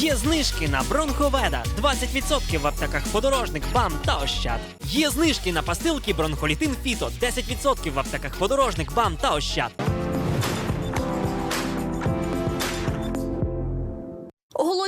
Є знижки на бронховеда 20% в аптеках подорожник, БАМ та Ощад. Є знижки на пастилки бронхолітин Фіто 10% в аптеках подорожник, БАМ та Ощад.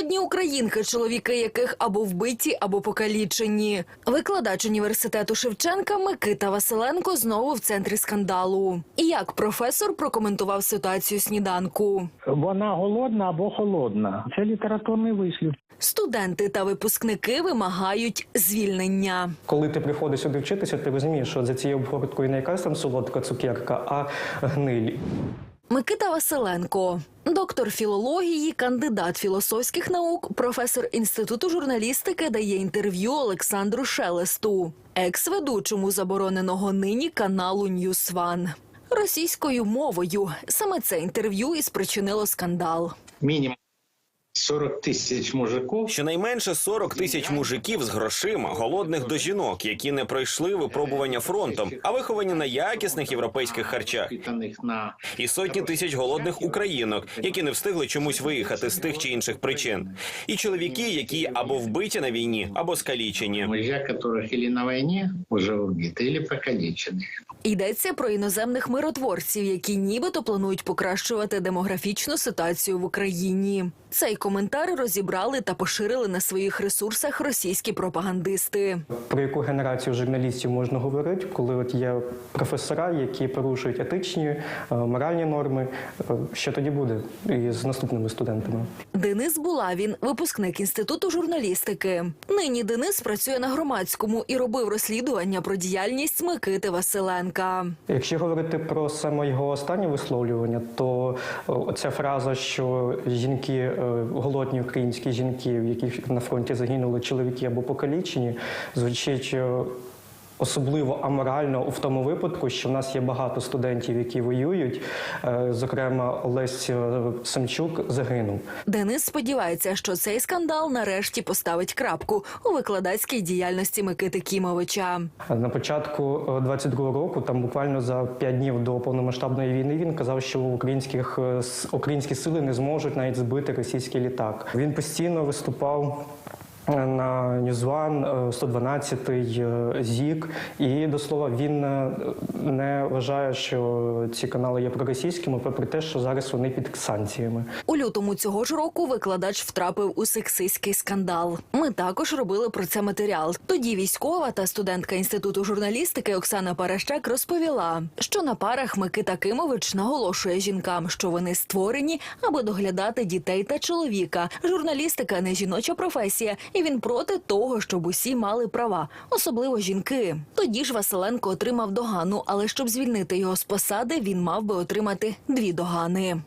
Голодні українки, чоловіки яких або вбиті, або покалічені. Викладач університету Шевченка Микита Василенко знову в центрі скандалу. І як професор прокоментував ситуацію сніданку. Вона голодна або холодна. Це літературний вислів. Студенти та випускники вимагають звільнення. Коли ти приходиш сюди вчитися, ти розумієш, що за цією обгорткою не якась там солодка цукерка, а гниль. Микита Василенко, доктор філології, кандидат філософських наук, професор інституту журналістики, дає інтерв'ю Олександру Шелесту, екс-ведучому забороненого нині каналу Ньюсван. Російською мовою саме це інтерв'ю і спричинило скандал. минимум 40 тисяч мужиків. Щонайменше 40 тисяч мужиків з грошима, голодних до жінок, які не пройшли випробування фронтом, а виховані на якісних європейських харчах. Питаних на І сотні тисяч голодних українок, які не встигли чомусь виїхати з тих чи інших причин. І чоловіки, які або вбиті на війні, або скалічені. мужья, которых или на войне уже убиты, или покалечены. Йдеться про іноземних миротворців, які нібито планують покращувати демографічну ситуацію в Україні. Цей коментар розібрали та поширили на своїх ресурсах російські пропагандисти. Про яку генерацію журналістів можна говорити, коли от є професора, які порушують етичні, е, моральні норми. Е, Що тоді буде із наступними студентами? Денис Булавін, випускник інституту журналістики. Нині Денис працює на громадському і робив розслідування про діяльність Микити Василенка. Якщо говорити про саме його останнє висловлювання, то ця фраза, що жінки, е, голодні українські жінки, в яких на фронті загинули чоловіки або покалічені, звучить. Е, Особливо аморально в тому випадку, що в нас є багато студентів, які воюють. Е, Зокрема, Олесь е, Самчук загинув. Денис сподівається, що цей скандал нарешті поставить крапку у викладацькій діяльності Микити Кімовича. На початку 22-го року, там буквально за 5 днів до повномасштабної війни, він казав, що українських е, українські сили не зможуть навіть збити російський літак. Він постійно виступав. Е, На Ньюзван 112-й е, ЗІК, і до слова він е, не вважає, що ці канали є проросійськими, попри те, що зараз вони під санкціями. У лютому цього ж року викладач втрапив у сексистський скандал. Ми також робили про це матеріал. Тоді військова та студентка інституту журналістики Оксана Паращак розповіла, що на парах Микита Кимович наголошує жінкам, що вони створені, аби доглядати дітей та чоловіка. Журналістика не жіноча професія, і він проти того, щоб усі мали права, особливо жінки. Тоді ж Василенко отримав догану, але щоб звільнити його з посади, він мав би отримати дві догани.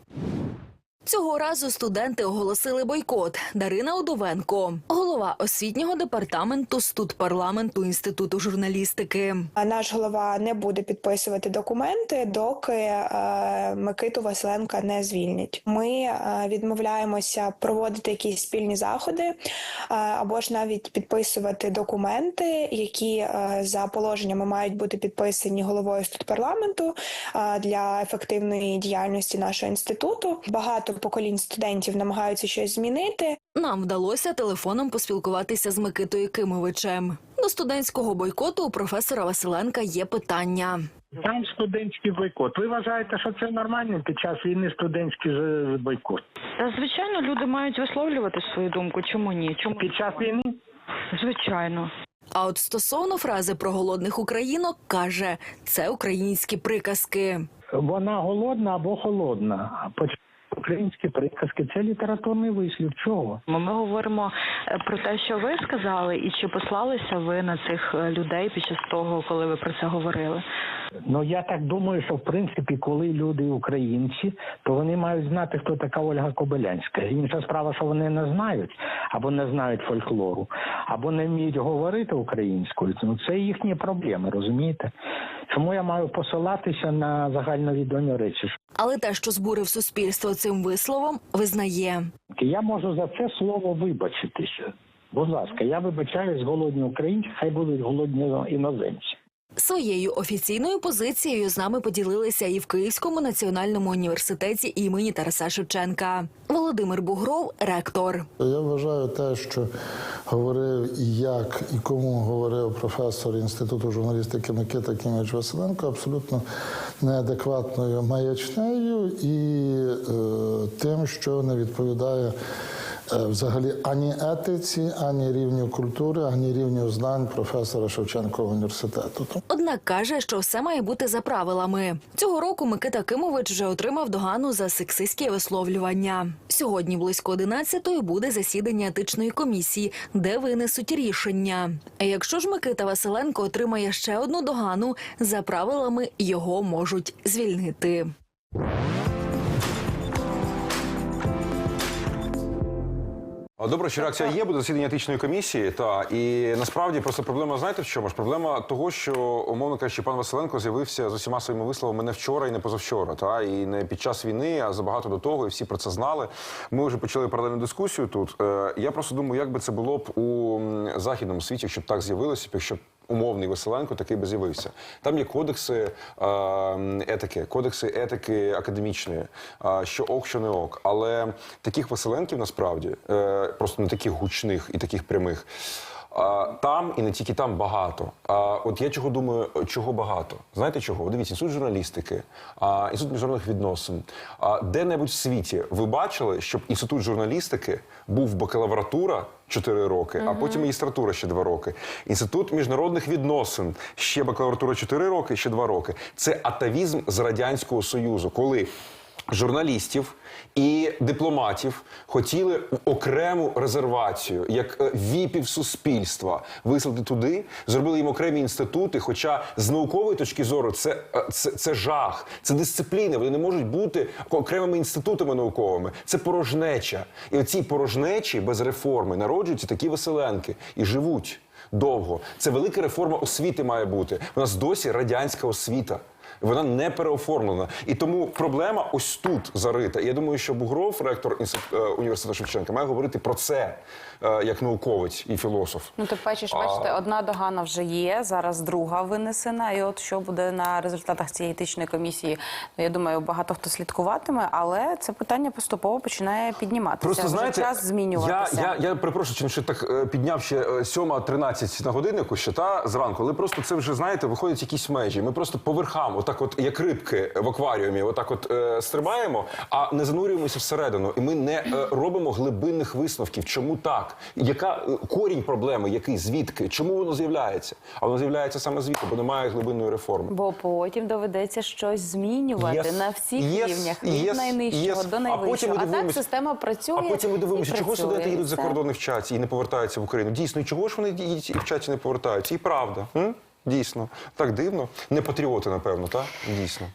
Цього разу студенти оголосили бойкот. Дарина Удовенко, голова освітнього департаменту студпарламенту інституту журналістики. Наш голова не буде підписувати документи, доки е, Микиту Василенка не звільнять. Ми е, відмовляємося проводити якісь спільні заходи е, або ж навіть підписувати документи, які за положеннями мають бути підписані головою студпарламенту для ефективної діяльності нашого інституту. Багато поколінь студентів намагаються щось змінити. Нам вдалося телефоном поспілкуватися з Микитою Кимовичем. До студентського бойкоту у професора Василенка є питання. Там студентський бойкот. Ви вважаєте, що це нормально під час війни студентський ж- бойкот? Та звичайно, люди мають висловлювати свою думку. Чому ні? Чому Під час війни? звичайно? А от стосовно фрази про голодних українок каже, це українські приказки. Вона голодна або холодна. Поч- Українські приказки це літературний вислів. Чого? Ми говоримо е, про те, що ви сказали, і чи послалися ви на цих е, людей під час того, коли ви про це говорили? Ну я так думаю, що в принципі, коли люди українці, то вони мають знати, хто така Ольга Кобилянська. Інша справа, що вони не знають, або не знають фольклору, або не вміють говорити українською. Ну це їхні проблеми, розумієте? Чому я маю посилатися на загальновідомі речі? Але те, що збурив суспільство цим висловом, визнає. Я можу за це слово вибачитися. Будь ласка, я вибачаюсь голодні українці, хай будуть голодні іноземці. Своєю офіційною позицією з нами поділилися і в Київському національному університеті імені Тараса Шевченка. Володимир Бугров, ректор. Я вважаю те, що говорив і як і кому говорив професор інституту журналістики Микита Кімович Василенко, абсолютно неадекватною маячнею і е, тим, що не відповідає. Е, Взагалі ані етиці, ані рівню культури, ані рівню знань професора Шевченкового університету. Однак каже, що все має бути за правилами. Цього року Микита Кимович вже отримав догану за сексистське висловлювання. Сьогодні близько 11-ї буде засідання етичної комісії, де винесуть рішення. А якщо ж Микита Василенко отримає ще одну догану, за правилами його можуть звільнити. Добре, що реакція є, буде засідання етичної комісії. Та і насправді просто проблема, знаєте в чому ж? Проблема того, що умовно кажучи, пан Василенко з'явився з усіма своїми висловами не вчора і не позавчора, та і не під час війни, а забагато до того, і всі про це знали. Ми вже почали паралельну дискусію тут. Е, Я просто думаю, як би це було б у західному світі, якщо б так з'явилося, якщо умовний Василенко такий би з'явився. Там є кодекси етики, кодекси етики академічної, що ок, що не ок. Але таких Василенків насправді е, просто не таких гучних і таких прямих. Там і не тільки там багато. А от я чого думаю, чого багато? Знаєте чого? Дивіться, інститут журналістики, а, інститут міжнародних відносин. А де-небудь в світі ви бачили, щоб інститут журналістики був бакалавратура 4 роки, а потім магістратура ще 2 роки. Інститут міжнародних відносин ще бакалавратура 4 роки, ще 2 роки. Це атавізм з радянського союзу, коли журналістів і дипломатів хотіли окрему резервацію, як е, віпів суспільства, вислати туди, зробили їм окремі інститути. Хоча з наукової точки зору це, е, це, це жах, це дисципліна. Вони не можуть бути окремими інститутами науковими. Це порожнеча. І оцій порожнечі без реформи народжуються такі веселенки і живуть довго. Це велика реформа освіти має бути. У нас досі радянська освіта. Вона не переоформлена. І тому проблема ось тут зарита. І я думаю, що Бугров, ректор е, університету Шевченка, має говорити про це е, як науковець і філософ. Ну, тим паче, ж, бачите, одна догана вже є, зараз друга винесена. І от що буде на результатах цієї етичної комісії, ну я думаю, багато хто слідкуватиме, але це питання поступово починає підніматися. Просто вже знаєте, час змінюватися. Я, я, я перепрошую, чим ще так е, підняв ще е, 7.13 на годиннику ще та зранку, але просто це вже знаєте, виходять якісь межі. Ми просто по верхам, отак, от як рибки в акваріумі, отак, от е, стрибаємо, а не занурюємося всередину. І ми не е, робимо глибинних висновків. Чому так? Яка е, корінь проблеми? Який звідки? Чому воно з'являється? А воно з'являється саме звідти, бо немає глибинної реформи. Бо потім доведеться щось змінювати Yes. на всіх Yes. рівнях, від Yes. найнижчого Yes. до А потім найвищого. ми А, так система працює. А потім ми дивимося, і чого працює, студенти і їдуть за все. кордон і вчаться і не повертаються в Україну. Дійсно, і чого ж вони їдуть і вчаться і не повертаються? І правда. М? Дійсно. Так дивно. Не патріоти, напевно, так? Дійсно.